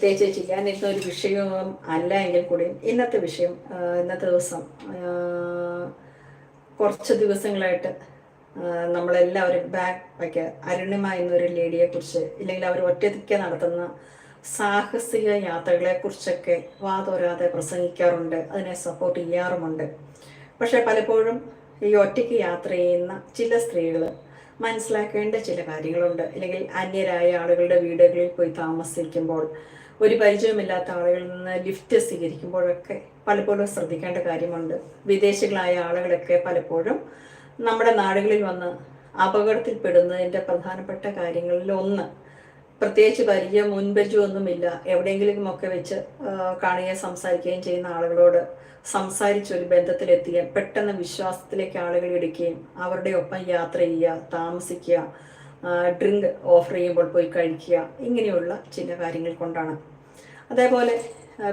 പ്രത്യേകിച്ച് ചെയ്യാനിരുന്ന ഒരു വിഷയവും അല്ല എങ്കിൽ കൂടി ഇന്നത്തെ വിഷയം ഇന്നത്തെ ദിവസം കുറച്ച് ദിവസങ്ങളായിട്ട് നമ്മളെല്ലാവരും ബാക്ക് വയ്ക്കുക അരുണിമ എന്നൊരു ലേഡിയെ കുറിച്ച് ഇല്ലെങ്കിൽ അവർ ഒറ്റയ്ക്ക് നടത്തുന്ന സാഹസിക യാത്രകളെ കുറിച്ചൊക്കെ വാതോരാതെ പ്രസംഗിക്കാറുണ്ട് അതിനെ സപ്പോർട്ട് ചെയ്യാറുമുണ്ട്. പക്ഷെ പലപ്പോഴും ഈ ഒറ്റയ്ക്ക് യാത്ര ചെയ്യുന്ന ചില സ്ത്രീകൾ മനസ്സിലാക്കേണ്ട ചില കാര്യങ്ങളുണ്ട്. അല്ലെങ്കിൽ അന്യരായ ആളുകളുടെ വീടുകളിൽ പോയി താമസിക്കുമ്പോൾ ഒരു പരിചയമില്ലാത്ത ആളുകളിൽ നിന്ന് ലിഫ്റ്റ് സ്വീകരിക്കുമ്പോഴൊക്കെ പലപ്പോഴും ശ്രദ്ധിക്കേണ്ട കാര്യമുണ്ട്. വിദേശികളായ ആളുകളൊക്കെ പലപ്പോഴും നമ്മുടെ നാടുകളിൽ വന്ന് അപകടത്തിൽപ്പെടുന്നതിന്റെ പ്രധാനപ്പെട്ട കാര്യങ്ങളിൽ ഒന്ന് പ്രത്യേകിച്ച് പരിചയം മുൻപരിചയം ഒന്നുമില്ല എവിടെയെങ്കിലും ഒക്കെ വെച്ച് കാണുകയും സംസാരിക്കുകയും ചെയ്യുന്ന ആളുകളോട് സംസാരിച്ച് ഒരു ബന്ധത്തിലെത്തുകയും പെട്ടെന്ന് വിശ്വാസത്തിലേക്ക് ആളുകൾ എടുക്കുകയും അവരുടെ ഒപ്പം യാത്ര ചെയ്യുക താമസിക്കുക ഡ്രിങ്ക് ഓഫർ ചെയ്യുമ്പോൾ പോയി കഴിക്കുക. ഇങ്ങനെയുള്ള ചില കാര്യങ്ങൾ കൊണ്ടാണ്. അതേപോലെ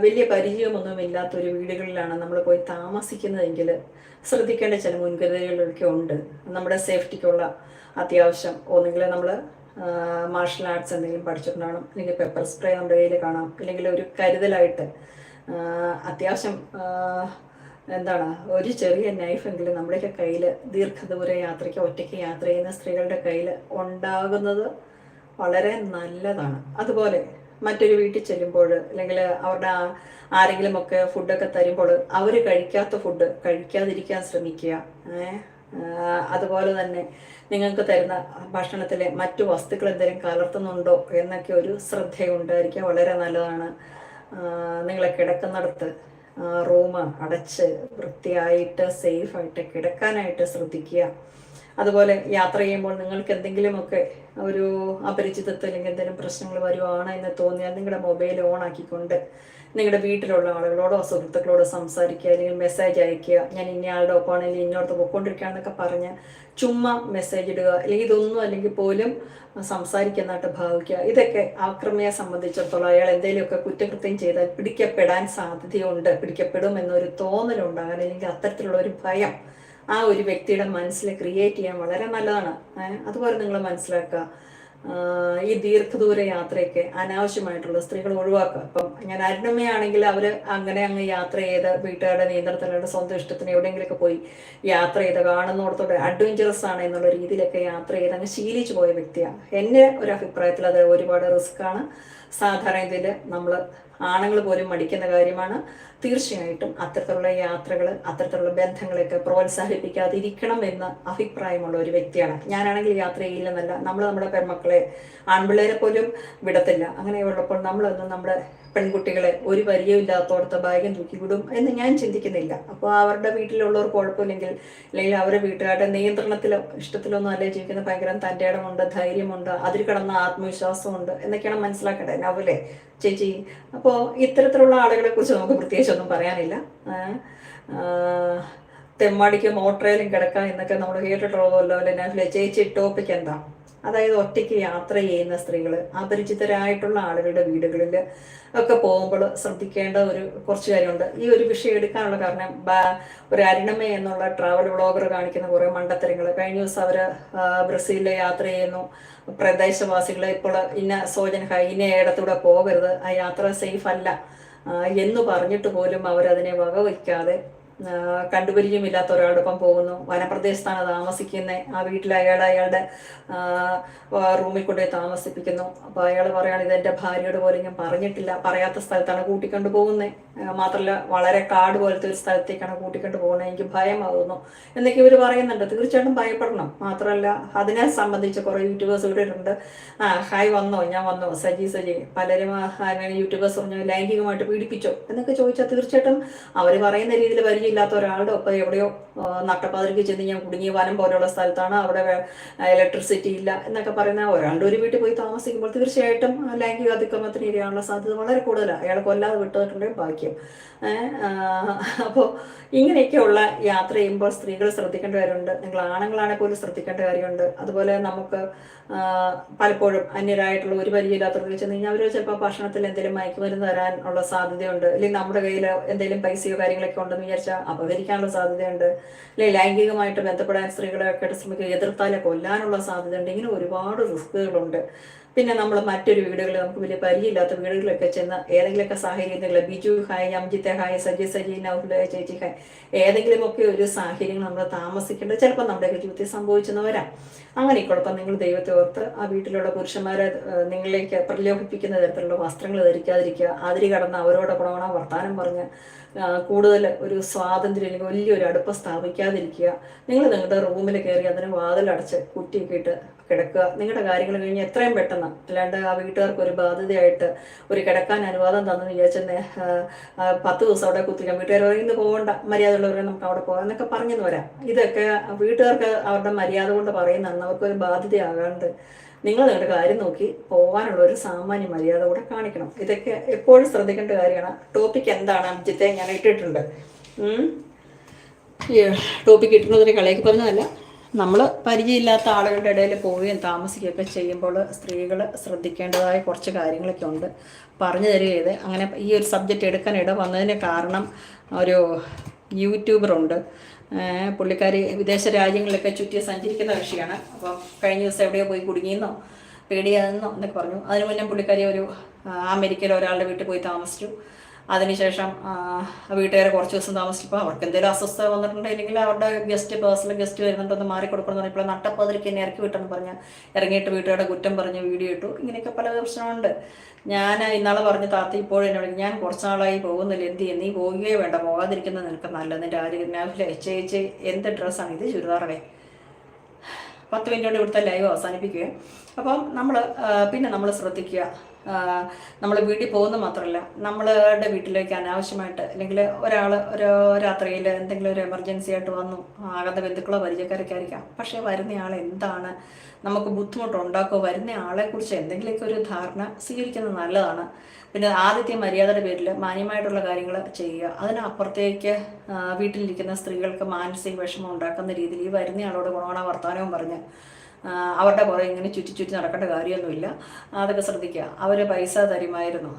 വലിയ പരിചയമൊന്നുമില്ലാത്ത ഒരു വീടുകളിലാണ് നമ്മൾ പോയി താമസിക്കുന്നതെങ്കിൽ ശ്രദ്ധിക്കേണ്ട ചില മുൻകരുതലുകളൊക്കെ ഉണ്ട്. നമ്മുടെ സേഫ്റ്റിക്കുള്ള അത്യാവശ്യം. ഒന്നുകിൽ നമ്മൾ മാർഷൽ ആർട്സ് എന്തെങ്കിലും പഠിച്ചിട്ടുണ്ടാകണം അല്ലെങ്കിൽ പെപ്പർ സ്പ്രേ നമ്മുടെ കയ്യിൽ കാണാം. അല്ലെങ്കിൽ ഒരു കരുതലായിട്ട് അത്യാവശ്യം എന്താണ് ഒരു ചെറിയ നൈഫെങ്കിലും നമ്മുടെയൊക്കെ കയ്യിൽ ദീർഘദൂര യാത്രയ്ക്ക് ഒറ്റയ്ക്ക് യാത്ര ചെയ്യുന്ന സ്ത്രീകളുടെ കയ്യിൽ ഉണ്ടാകുന്നത് വളരെ നല്ലതാണ്. അതുപോലെ മറ്റൊരു വീട്ടിൽ ചെല്ലുമ്പോൾ അല്ലെങ്കിൽ അവരുടെ ആരെങ്കിലുമൊക്കെ ഫുഡൊക്കെ തരുമ്പോൾ അവർ കഴിക്കാത്ത ഫുഡ് കഴിക്കാതിരിക്കാൻ ശ്രമിക്കുക? അതുപോലെ തന്നെ നിങ്ങൾക്ക് തരുന്ന ഭക്ഷണത്തിലെ മറ്റു വസ്തുക്കൾ എന്തെങ്കിലും കലർത്തുന്നുണ്ടോ എന്നൊക്കെ ഒരു ശ്രദ്ധയുണ്ടായിരിക്കുക വളരെ നല്ലതാണ്. നിങ്ങളെ കിടക്കുന്നിടത്ത്. റൂം അടച്ച് വൃത്തിയായിട്ട് സേഫായിട്ട് കിടക്കാനായിട്ട് ശ്രദ്ധിക്കുക. അതുപോലെ യാത്ര ചെയ്യുമ്പോൾ നിങ്ങൾക്ക് എന്തെങ്കിലുമൊക്കെ ഒരു അപരിചിതത്വം അല്ലെങ്കിൽ എന്തെങ്കിലും പ്രശ്നങ്ങൾ വരുവാണ് എന്ന് തോന്നിയാൽ നിങ്ങളുടെ മൊബൈൽ ഓൺ ആക്കിക്കൊണ്ട് നിങ്ങളുടെ വീട്ടിലുള്ള ആളുകളോടോ സുഹൃത്തുക്കളോടോ സംസാരിക്കുക അല്ലെങ്കിൽ മെസ്സേജ് അയക്കുക. ഞാൻ ഇന്നയാളുടെ ഒപ്പമാണ് അല്ലെങ്കിൽ ഇന്നോടത്ത് പൊയ്ക്കൊണ്ടിരിക്കുകയാണെന്നൊക്കെ പറഞ്ഞ് ചുമ്മാ മെസ്സേജ് ഇടുക. അല്ലെങ്കിൽ ഇതൊന്നും അല്ലെങ്കിൽ പോലും സംസാരിക്കുന്നതായിട്ട് ഭാവിക്കുക. ഇതൊക്കെ ആക്രമിയെ സംബന്ധിച്ചിടത്തോളം അയാൾ എന്തെങ്കിലുമൊക്കെ കുറ്റകൃത്യം ചെയ്താൽ പിടിക്കപ്പെടാൻ സാധ്യതയുണ്ട്. പിടിക്കപ്പെടും എന്നൊരു തോന്നലുണ്ടാകാൻ അല്ലെങ്കിൽ അത്തരത്തിലുള്ള ഒരു ഭയം ആ ഒരു വ്യക്തിയുടെ മനസ്സിൽ ക്രിയേറ്റ് ചെയ്യാൻ വളരെ നല്ലതാണ്. അതുപോലെ നിങ്ങൾ മനസ്സിലാക്കുക. ഈ ദീർഘദൂര യാത്രയൊക്കെ അനാവശ്യമായിട്ടുള്ള സ്ത്രീകൾ ഒഴിവാക്കുക. അപ്പം ഞാൻ അരുണമ്മയാണെങ്കിൽ അവർ അങ്ങനെ അങ്ങ് യാത്ര ചെയ്ത് വീട്ടുകാരുടെ നിയന്ത്രണത്തിലുള്ള സ്വന്തം ഇഷ്ടത്തിന് എവിടെയെങ്കിലുമൊക്കെ പോയി യാത്ര ചെയ്ത് കാണുന്നിടത്തോടെ അഡ്വഞ്ചറസ് ആണ് എന്നുള്ള രീതിയിലൊക്കെ യാത്ര ചെയ്ത് അങ്ങ് ശീലിച്ചു പോയ വ്യക്തിയാണ്. എന്റെ ഒരു അഭിപ്രായത്തിൽ അത് ഒരുപാട് റിസ്ക് ആണ്. സാധാരണ ഇതിൽ നമ്മൾ ആണുങ്ങൾ പോലും മടിക്കുന്ന കാര്യമാണ്. തീർച്ചയായിട്ടും അത്തരത്തിലുള്ള യാത്രകൾ അത്തരത്തിലുള്ള ബന്ധങ്ങളെയൊക്കെ പ്രോത്സാഹിപ്പിക്കാതിരിക്കണം എന്ന അഭിപ്രായമുള്ള ഒരു വ്യക്തിയാണ്. ഞാനാണെങ്കിൽ യാത്ര ചെയ്യില്ലെന്നല്ല നമ്മൾ നമ്മുടെ പെൺമക്കളെ ആൺപിള്ളേരെ പോലും വിടത്തില്ല. അങ്ങനെയുള്ളപ്പോൾ നമ്മളൊന്നും നമ്മുടെ പെൺകുട്ടികളെ ഒരു പരിചയമില്ലാത്തോടത്ത് ഭാഗ്യം തൂക്കി വിടും എന്ന് ഞാൻ ചിന്തിക്കുന്നില്ല. അപ്പോൾ അവരുടെ വീട്ടിലുള്ളവർ കുഴപ്പമില്ലെങ്കിൽ അല്ലെങ്കിൽ അവരുടെ വീട്ടുകാരുടെ നിയന്ത്രണത്തിലോ ഇഷ്ടത്തിലോ ഒന്നും അല്ലേ ജീവിക്കുന്ന ഭയങ്കര തന്റെ ഇടമുണ്ട് ധൈര്യമുണ്ട് അതിൽ കിടന്ന ആത്മവിശ്വാസമുണ്ട് എന്നൊക്കെയാണ് മനസ്സിലാക്കേണ്ടത്. നവലെ ചേച്ചി അപ്പോൾ ഇത്തരത്തിലുള്ള ആളുകളെ കുറിച്ച് നമുക്ക് പ്രത്യേകിച്ച് ഒന്നും പറയാനില്ല. തെമ്മാടിക്കും ഓട്ടറയിലും കിടക്കാം എന്നൊക്കെ നമ്മൾ കേട്ടിട്ടുള്ളതല്ലോ അല്ലെ? നഫിലെ ചേച്ചി ടോപ്പിക് എന്താ? അതായത് ഒറ്റയ്ക്ക് യാത്ര ചെയ്യുന്ന സ്ത്രീകൾ അപരിചിതരായിട്ടുള്ള ആളുകളുടെ വീടുകളിൽ ഒക്കെ പോകുമ്പോൾ ശ്രദ്ധിക്കേണ്ട ഒരു കുറച്ച് കാര്യമുണ്ട്. ഈ ഒരു വിഷയം എടുക്കാനുള്ള കാരണം ഒരു അരുണമ എന്നുള്ള ട്രാവൽ വ്ളോഗർ കാണിക്കുന്ന കുറേ മണ്ടത്തരങ്ങൾ കഴിഞ്ഞ ദിവസം അവർ ബ്രസീലിൽ യാത്ര ചെയ്യുന്നു. പ്രദേശവാസികളെ ഇപ്പോൾ ഇന്ന സോജൻ ഇന്ന ഇടത്തൂടെ പോകരുത്. ആ യാത്ര സേഫ് അല്ല. എന്ന് പറഞ്ഞിട്ട് പോലും അവരതിനെ വകവയ്ക്കാതെ കണ്ടുപരിചയമില്ലാത്ത ഒരാളുടെ ഒപ്പം പോകുന്നു. വനപ്രദേശത്താണ് താമസിക്കുന്നത്. ആ വീട്ടിൽ അയാൾ അയാളുടെ റൂമിൽ കൊണ്ടുപോയി താമസിപ്പിക്കുന്നു. അപ്പോൾ അയാൾ പറയാണ് ഇത് എന്റെ ഭാര്യയോട് പോലും ഞാൻ പറഞ്ഞിട്ടില്ല. പറയാത്ത സ്ഥലത്താണ് കൂട്ടിക്കൊണ്ട് പോകുന്നത്. മാത്രമല്ല വളരെ കാട് പോലത്തെ ഒരു സ്ഥലത്തേക്കാണ് കൂട്ടിക്കൊണ്ട് പോകുന്നത്. എനിക്ക് ഭയമാകുന്നു എന്നൊക്കെ ഇവർ പറയുന്നുണ്ട്. തീർച്ചയായിട്ടും ഭയപ്പെടണം. മാത്രമല്ല അതിനെ സംബന്ധിച്ച് കുറേ യൂട്യൂബേഴ്സ് ഇവിടെ ഉണ്ട്. ആ ഹായ് വന്നോ? ഞാൻ വന്നോ? സജി സജി. പലരും യൂട്യൂബേഴ്സ് പറഞ്ഞു ലൈംഗികമായിട്ട് പീഡിപ്പിച്ചോ? എന്നൊക്കെ ചോദിച്ചാൽ തീർച്ചയായിട്ടും അവർ പറയുന്ന രീതിയിൽ പരിചയമില്ലാത്ത ഒരാളുടെ ഒപ്പം എവിടെയോ നട്ടപ്പാതിരിക്ക് ചെന്ന് ഞാൻ കുടുങ്ങിയ വനം പോലെയുള്ള സ്ഥലത്താണ്. അവിടെ ഇലക്ട്രിസിറ്റി ഇല്ല എന്നൊക്കെ പറയുന്ന ഒരാളുടെ ഒരു വീട്ടിൽ പോയി താമസിക്കുമ്പോൾ തീർച്ചയായിട്ടും ലൈംഗിക അതിക്രമത്തിന് ഇരയാനുള്ള സാധ്യത വളരെ കൂടുതലാണ് അയാളെ കൊല്ലാതെ വിട്ടതിട്ടുണ്ടെങ്കിൽ ഭാഗ്യം. അപ്പോൾ ഇങ്ങനെയൊക്കെയുള്ള യാത്ര ചെയ്യുമ്പോൾ സ്ത്രീകൾ ശ്രദ്ധിക്കേണ്ട കാര്യമുണ്ട്. നിങ്ങൾ ആണുങ്ങളാണെങ്കിൽ പോലും ശ്രദ്ധിക്കേണ്ട കാര്യമുണ്ട്. അതുപോലെ നമുക്ക് പലപ്പോഴും അന്യരായിട്ടുള്ള ഒരു പരിചയമില്ലാത്തവർക്ക് ചെന്ന് കഴിഞ്ഞാൽ അവർ ചിലപ്പോൾ ഭക്ഷണത്തിൽ എന്തെങ്കിലും മയക്കുമരുന്ന് തരാനുള്ള സാധ്യതയുണ്ട്. അല്ലെങ്കിൽ നമ്മുടെ കയ്യിൽ എന്തെങ്കിലും പൈസയോ കാര്യങ്ങളൊക്കെ ഉണ്ടെന്ന് വിചാരിച്ചാൽ അപകരിക്കാനുള്ള സാധ്യതയുണ്ട്. അല്ലെങ്കിൽ ലൈംഗികമായിട്ട് ബന്ധപ്പെടാൻ സ്ത്രീകളെ ഒക്കെ ശ്രമിക്കുക എതിർത്താലെ കൊല്ലാനുള്ള സാധ്യതയുണ്ട്. ഇങ്ങനെ ഒരുപാട് റിസ്കുകളുണ്ട് പിന്നെ നമ്മൾ മറ്റൊരു വീടുകളിൽ നമുക്ക് വലിയ പരിചയമില്ലാത്ത വീടുകളിലൊക്കെ ചെന്ന് ഏതെങ്കിലുമൊക്കെ സാഹചര്യങ്ങൾ ബിജു ഹായ് അംജിത്തെ ഹായ് സജി സജി നൗഫുല ചേച്ചി ഹായ് ഏതെങ്കിലുമൊക്കെ ഒരു സാഹചര്യങ്ങൾ നമ്മൾ താമസിക്കേണ്ടത് ചിലപ്പോൾ നമ്മുടെ ജീവിതത്തിൽ സംഭവിച്ചെന്ന് വരാം. അങ്ങനെ കുഴപ്പം നിങ്ങൾ ദൈവത്തെ ഓർത്ത് ആ വീട്ടിലുള്ള പുരുഷന്മാരെ നിങ്ങളിലേക്ക് പ്രലോഭിപ്പിക്കുന്ന തരത്തിലുള്ള വസ്ത്രങ്ങൾ ധരിക്കാതിരിക്കുക. അതിരി കടന്ന് അവരോട് ഗുണഗുണ വർത്താനം പറഞ്ഞ് കൂടുതൽ ഒരു സ്വാതന്ത്ര്യം അല്ലെങ്കിൽ വലിയൊരു അടുപ്പം സ്ഥാപിക്കാതിരിക്കുക. നിങ്ങൾ നിങ്ങളുടെ റൂമിൽ കയറി അതിന് വാതിലടച്ച് കുറ്റിയൊക്കെ ഇട്ട് കിടക്കുക. നിങ്ങളുടെ കാര്യങ്ങൾ കഴിഞ്ഞ് എത്രയും പെട്ടെന്ന്. അല്ലാണ്ട് ആ വീട്ടുകാർക്ക് ഒരു ബാധ്യതയായിട്ട് ഒരു കിടക്കാൻ അനുവാദം തന്നെന്ന് വിചാരിച്ചെന്ന് പത്ത് ദിവസം അവിടെ കുത്തിക്കാം വീട്ടുകാർ ഇന്ന് പോകണ്ട. മര്യാദയുള്ളവരെ നമുക്ക് അവിടെ പോകാം. എന്നൊക്കെ പറഞ്ഞെന്ന് വരാം. ഇതൊക്കെ വീട്ടുകാർക്ക് അവരുടെ മര്യാദ കൊണ്ട് പറയുന്നതാണ് അവർക്കൊരു ബാധ്യതയാകാണ്ട് നിങ്ങൾ നിങ്ങളുടെ കാര്യം നോക്കി പോകാനുള്ള ഒരു സാമാന്യ മര്യാദ കൂടെ കാണിക്കണം. ഇതൊക്കെ എപ്പോഴും ശ്രദ്ധിക്കേണ്ട കാര്യമാണ്. ടോപ്പിക് എന്താണ്? അഞ്ചിത്തെ ഞാൻ ഇട്ടിട്ടുണ്ട്. ടോപ്പിക് ഇട്ടുന്നതിന് കളിയാക്കി പറഞ്ഞതല്ല. നമ്മൾ പരിചയമില്ലാത്ത ആളുകളുടെ ഇടയിൽ പോവുകയും താമസിക്കുകയൊക്കെ ചെയ്യുമ്പോൾ സ്ത്രീകൾ ശ്രദ്ധിക്കേണ്ടതായ കുറച്ച് കാര്യങ്ങളൊക്കെ ഉണ്ട്. പറഞ്ഞു തരികയത് അങ്ങനെ ഈ ഒരു സബ്ജക്റ്റ് എടുക്കാൻ ഇട വന്നതിന് കാരണം ഒരു യൂട്യൂബറുണ്ട് പുള്ളിക്കാരി വിദേശ രാജ്യങ്ങളിലൊക്കെ ചുറ്റി സഞ്ചരിക്കുന്ന കക്ഷിയാണ്. അപ്പം കഴിഞ്ഞ ദിവസം എവിടെയോ പോയി കുടുങ്ങിയെന്നോ പേടിയാതെന്നോ എന്നൊക്കെ പറഞ്ഞു. അതിന് മുന്നേ പുള്ളിക്കാരി ഒരു അമേരിക്കയിൽ ഒരാളുടെ വീട്ടിൽ പോയി താമസിച്ചു. അതിനുശേഷം വീട്ടുകാരെ കുറച്ച് ദിവസം താമസിച്ചപ്പോൾ അവർക്ക് എന്തെങ്കിലും അസ്വസ്ഥത വന്നിട്ടുണ്ടെങ്കിൽ അവരുടെ ഗസ്റ്റ് പേഴ്സണൽ ഗസ്റ്റ് വരുന്നുണ്ടെന്ന് മാറി കൊടുക്കണം പറഞ്ഞപ്പോൾ നട്ടപ്പതിരിക്ക് എന്നെ ഇറക്കി വിട്ടെന്ന് പറഞ്ഞ് ഇറങ്ങിയിട്ട് വീട്ടുകാരുടെ കുറ്റം പറഞ്ഞ് വീഡിയോ ഇട്ടു. ഇങ്ങനെയൊക്കെ പല പ്രശ്നമുണ്ട് ഞാൻ ഇന്നാളെ പറഞ്ഞ് താത്ത ഇപ്പോഴും എന്നോട് ഞാൻ കുറച്ച് നാളായി പോകുന്നില്ല എന്ത് ചെയ്യും? നീ പോവുകയോ വേണ്ട പോകാതിരിക്കുന്നത് നിനക്ക് നല്ലത് നിന്റെ ആര് നാഫിലെ ചേച്ചി എന്ത് ഡ്രസ്സാണ് ഇത് ചുരിദാറവേ പത്ത് മിനിറ്റ് കൊണ്ട് ഇവിടുത്തെ ലൈവ് അവസാനിപ്പിക്കുക അപ്പം നമ്മൾ പിന്നെ നമ്മൾ ശ്രദ്ധിക്കുക. നമ്മൾ വീട്ടിൽ പോകുന്നത് മാത്രമല്ല നമ്മളുടെ വീട്ടിലേക്ക് അനാവശ്യമായിട്ട് അല്ലെങ്കിൽ ഒരാൾ ഒരു രാത്രിയിൽ എന്തെങ്കിലും ഒരു എമർജൻസി ആയിട്ട് വന്നു ആകാത്ത ബന്ധുക്കളോ പരിചയക്കാരൊക്കെ ആയിരിക്കാം പക്ഷേ വരുന്നയാൾ എന്താണ്? നമുക്ക് ബുദ്ധിമുട്ടുണ്ടാക്കോ വരുന്ന ആളെക്കുറിച്ച് എന്തെങ്കിലുമൊക്കെ ഒരു ധാരണ സ്വീകരിക്കുന്നത് നല്ലതാണ്. പിന്നെ ആദ്യത്തെ മര്യാദയുടെ പേരിൽ മാന്യമായിട്ടുള്ള കാര്യങ്ങൾ ചെയ്യുക. അതിനപ്പുറത്തേക്ക് വീട്ടിലിരിക്കുന്ന സ്ത്രീകൾക്ക് മാനസിക വിഷമം ഉണ്ടാക്കുന്ന രീതിയിൽ ഈ വരുന്നയാളോട് ഗുണഗുണ വർത്തമാനവും പറഞ്ഞ് അവരുടെ പുറകെ ഇങ്ങനെ ചുറ്റി ചുറ്റി നടക്കേണ്ട കാര്യമൊന്നുമില്ല. അതൊക്കെ ശ്രദ്ധിക്കുക. അവർ പൈസ തരുമായിരുന്നു.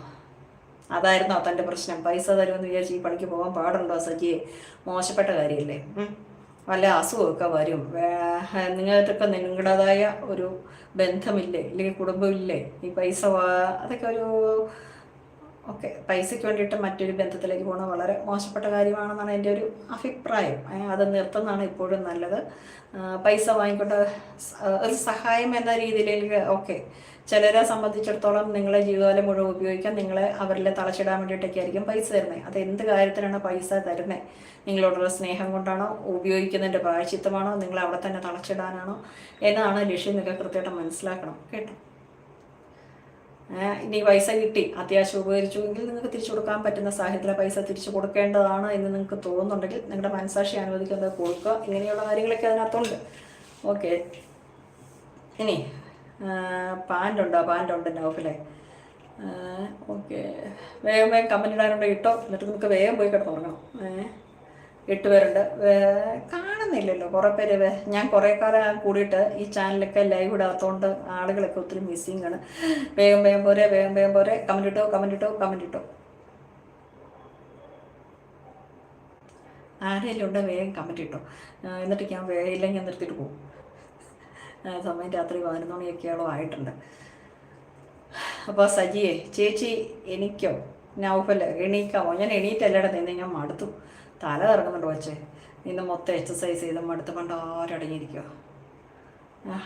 അതായിരുന്നോ തന്റെ പ്രശ്നം? പൈസ തരുമെന്ന് വിചാരിച്ച് ഈ പണിക്ക് പോകാൻ പാടുണ്ടോ സജിയെ? മോശപ്പെട്ട കാര്യമല്ലേ? വല്ല അസുഖമൊക്കെ വരും. നിങ്ങൾക്കൊക്കെ നിങ്ങളുടേതായ ഒരു ബന്ധമില്ലേ? അല്ലെങ്കിൽ കുടുംബമില്ലേ? ഈ പൈസ അതൊക്കെ ഒരു ഓക്കെ പൈസയ്ക്ക് വേണ്ടിയിട്ട് മറ്റൊരു ബന്ധത്തിലേക്ക് പോകുന്നത് വളരെ മോശപ്പെട്ട കാര്യമാണെന്നാണ് എന്റെ ഒരു അഭിപ്രായം. അത് നിർത്തുന്നതാണ് ഇപ്പോഴും നല്ലത്. പൈസ വാങ്ങിക്കൊണ്ട് ഒരു സഹായം എന്ന രീതിയിലേക്ക് ഓക്കെ ചിലരെ സംബന്ധിച്ചിടത്തോളം നിങ്ങളെ ജീവിതകാലം മുഴുവൻ ഉപയോഗിക്കാൻ നിങ്ങളെ അവരിൽ തളച്ചിടാൻ വേണ്ടിയിട്ടൊക്കെ ആയിരിക്കും പൈസ തരുന്നത് അത് എന്ത് കാര്യത്തിനാണ് പൈസ തരുന്നത് നിങ്ങളോടുള്ള സ്നേഹം കൊണ്ടാണോ? ഉപയോഗിക്കുന്നതിന്റെ പ്രായച്ചിത്തമാണോ നിങ്ങളെ അവിടെ തന്നെ തളച്ചിടാനാണോ എന്നാണ് ലക്ഷ്യം നിങ്ങൾക്ക് കൃത്യമായിട്ട് മനസ്സിലാക്കണം. കേട്ടോ? ഇനി പൈസ കിട്ടി. അത്യാവശ്യം ഉപകരിച്ചു എങ്കിൽ നിങ്ങൾക്ക് തിരിച്ചു കൊടുക്കാൻ പറ്റുന്ന സാഹചര്യത്തിലെ പൈസ തിരിച്ചു കൊടുക്കേണ്ടതാണ് എന്ന് നിങ്ങൾക്ക് തോന്നുന്നുണ്ടെങ്കിൽ നിങ്ങളുടെ മനസാക്ഷി അനുവദിക്കുന്നത് കൊടുക്കുക. ഇങ്ങനെയുള്ള കാര്യങ്ങളൊക്കെ അതിനകത്തുണ്ട്. ഓക്കെ. ഇനി പാന്റ് ഉണ്ടോ പാന്റ് ഉണ്ട് നൗഫിലെ ഓക്കെ. വേഗം വേഗം കമ്മൻ ഇടാനുണ്ട് ഇട്ടോ. എന്നിട്ട് നമുക്ക് വേഗം പോയി കിടന്നുറങ്ങണം. എട്ട് പേരുണ്ട്. കാണുന്നില്ലല്ലോ. കുറേ പേര് ഞാൻ കുറേ കാലം കൂടിയിട്ട് ഈ ചാനലൊക്കെ ലൈവ് ഇടാത്തതുകൊണ്ട് ആളുകളൊക്കെ ഒത്തിരി മിസ്സിങ് ആണ്. വേഗം വേഗം പോരെ വേഗം വേഗം പോരെ. കമന്റ് ഇട്ടോ കമന്റ് ഇട്ടോ കമന്റ് ഇട്ടോ. ആരെങ്കിലും ഉണ്ട് വേഗം കമന്റ് ഇട്ടോ. എന്നിട്ട് ഞാൻ ഇല്ലെങ്കിൽ നിർത്തിയിട്ട് പോകും സമയം രാത്രി പതിനൊന്ന് മണിയൊക്കെയോളം ആയിട്ടുണ്ട്. അപ്പോൾ സജിയെ ചേച്ചി എനിക്കോ നൗഫൽ എണീക്കാമോ ഞാൻ എണീറ്റല്ലട നിന്ന് ഞാൻ മടുത്തു. തല ഇറങ്ങുന്നുണ്ട് വച്ചേ ഇന്ന് മൊത്തം എക്സസൈസ് ചെയ്ത് മടുത്ത് കൊണ്ട് ആരടങ്ങിയിരിക്കുക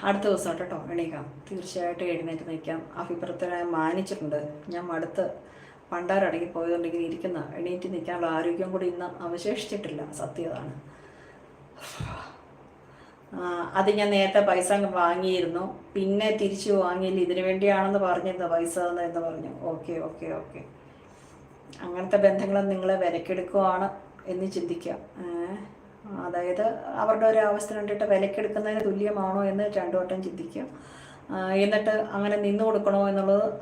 അടുത്ത ദിവസം കേട്ടോ എണീക്കാം. തീർച്ചയായിട്ടും എഴുന്നേറ്റ് നിൽക്കാം. അഭിപ്രായത്തിനെ മാനിച്ചിട്ടുണ്ട്. ഞാൻ മടുത്ത് പണ്ടാരടങ്ങി പോയതുണ്ടെങ്കിൽ ഇരിക്കുന്ന. എണീറ്റ് നിൽക്കാനുള്ള ആരോഗ്യം കൂടി ഇന്ന് അവശേഷിച്ചിട്ടില്ല. സത്യതാണ് അത് ഞാൻ നേരത്തെ പൈസ വാങ്ങിയിരുന്നു. പിന്നെ തിരിച്ചു വാങ്ങിയില്ല. ഇതിനു വേണ്ടിയാണെന്ന് പറഞ്ഞിരുന്നു പൈസ എന്ന് പറഞ്ഞു. Okay okay okay. അങ്ങനത്തെ ബന്ധങ്ങൾ നിങ്ങളെ വിലക്കെടുക്കുവാണ് എന്ന് ചിന്തിക്കാം. അതായത് അവരുടെ ഒരു അവസ്ഥ കണ്ടിട്ട് വിലക്കെടുക്കുന്നതിന് തുല്യമാണോ എന്ന് രണ്ടു വട്ടം ചിന്തിക്കുക എന്നിട്ട് അങ്ങനെ നിന്നു കൊടുക്കണോ എന്നുള്ളത്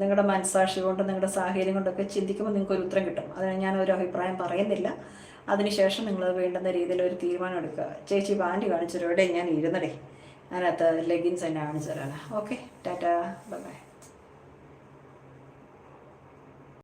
നിങ്ങളുടെ മനസ്സാക്ഷി കൊണ്ട് നിങ്ങളുടെ സാഹചര്യം കൊണ്ടൊക്കെ ചിന്തിക്കുമ്പോൾ നിങ്ങൾക്ക് ഒരു ഉത്തരം കിട്ടും. അതിന് ഞാൻ ഒരു അഭിപ്രായം പറയുന്നില്ല. അതിനുശേഷം നിങ്ങൾ വേണ്ടുന്ന രീതിയിൽ ഒരു തീരുമാനം എടുക്കുക. ചേച്ചി പാന്റ് കാണിച്ചു ഞാൻ ഇരുന്നടേ. അതിനകത്ത് ലെഗിൻസ് തന്നെ കാണിച്ചു തരാനാണ് ഓക്കെ ടാറ്റാ. ബൈ